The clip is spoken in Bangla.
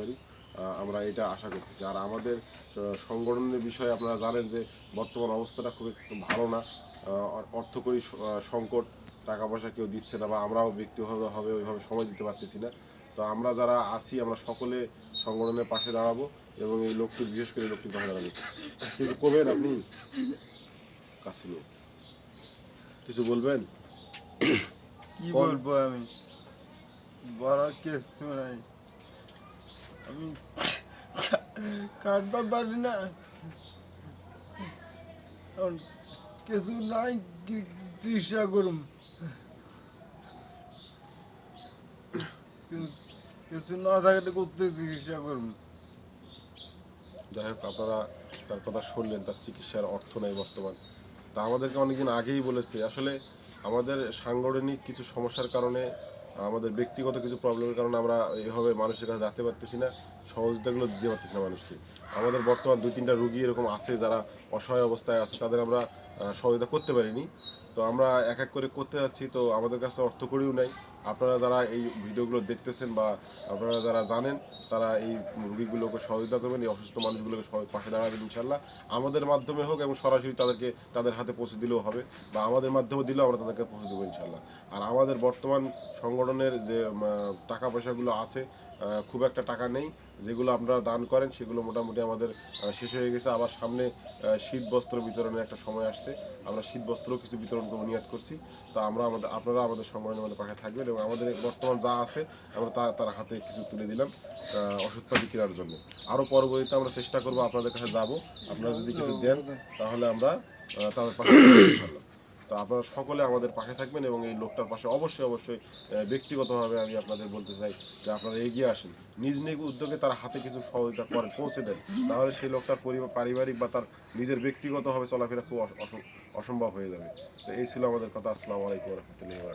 পারি। আমরা এটা আশা করতেছি। আর আমাদের সংগঠনের বিষয়ে আপনারা জানেন যে বর্তমান অবস্থাটা খুব ভালো না। অর্থকরী সংকট টাকা পয়সা কেউ দিচ্ছে না বা আমরাও ব্যক্তিগতভাবে হবে ওইভাবে সময় দিতে পারতেছি না। তো আমরা যারা আছি আমরা সকলে সংগঠনের পাশে দাঁড়াবো এবং এই লোকটি বিশেষ করে লোকটির পাশে দাঁড়াবো। কিছু করবেন আপনি? কাছে নিয়ে কিছু বলবেন? কি বলব আমি? বড় কিছু নাই আমি কাটবা পারি না কিছু নাই চিকিৎসা করুম? কিছু না থাকলে করতে চিকিৎসা করুম? যাই হোক, আপনারা তার কথা শুনলেন, তার চিকিৎসার অর্থ নেই বর্তমান। তা আমাদেরকে অনেকদিন আগেই বলেছে, আসলে আমাদের সাংগঠনিক কিছু সমস্যার কারণে আমাদের ব্যক্তিগত কিছু প্রবলেমের কারণে আমরা এইভাবে মানুষের কাছে যাতে পারতেছি না, সহযোগিতাগুলো দিতে পারতেছি না মানুষকে। আমাদের বর্তমান দুই তিনটা রুগী এরকম আছে যারা অসহায় অবস্থায় আছে, তাদের আমরা সহযোগিতা করতে পারিনি। তো আমরা এক এক করে করতে যাচ্ছি, তো আমাদের কাছে অর্থ করিও নাই। আপনারা যারা এই ভিডিওগুলো দেখতেছেন বা আপনারা যারা জানেন, তারা এই রুগীগুলোকে সহযোগিতা করবেন, এই অসুস্থ মানুষগুলোকে সবাই পাশে দাঁড়াবেন ইনশাল্লাহ আমাদের মাধ্যমে হোক এবং সরাসরি তাদেরকে, তাদের হাতে পৌঁছে দিলেও হবে বা আমাদের মাধ্যমে দিলেও আমরা তাদেরকে পৌঁছে দেবো ইনশাল্লাহ আর আমাদের বর্তমান সংগঠনের যে টাকা পয়সাগুলো আছে খুব একটা টাকা নেই। যেগুলো আপনারা দান করেন, সেগুলো মোটামুটি আমাদের শেষ হয়ে গেছে। আবার সামনে শীত বস্ত্র বিতরণের একটা সময় আসছে। আমরা শীত বস্ত্র কিছু বিতরণ করব নিয়াদ করছি। তো আমরা আমাদের, আপনারা আমাদের সংগঠনের মধ্যে পাশে থাকবেন এবং আমাদের বর্তমান যা আছে, আমরা তা, তার হাতে কিছু তুলে দিলাম ওষুধপাতি কেনার জন্য। আরও পরবর্তীতে আমরা চেষ্টা করব আপনাদের কাছে যাব। আপনারা যদি কিছু দেন, তাহলে আমরা তাদের পাশে। তো আপনারা সকলে আমাদের পাশে থাকবেন এবং এই লোকটার পাশে অবশ্যই অবশ্যই ব্যক্তিগতভাবে আমি আপনাদের বলতে চাই যে আপনারা এগিয়ে আসেন। নিজ নিজ উদ্যোগে তার হাতে কিছু সহযোগিতা করেন, পৌঁছে দেন। তাহলে সেই লোকটার পরিবার, পারিবারিক বা তার নিজের ব্যক্তিগতভাবে চলাফেরা খুব অস- অস- অসম্ভব হয়ে যাবে। তো এই ছিল আমাদের কথা। আসসালামু আলাইকুম রহমতুল্লাহ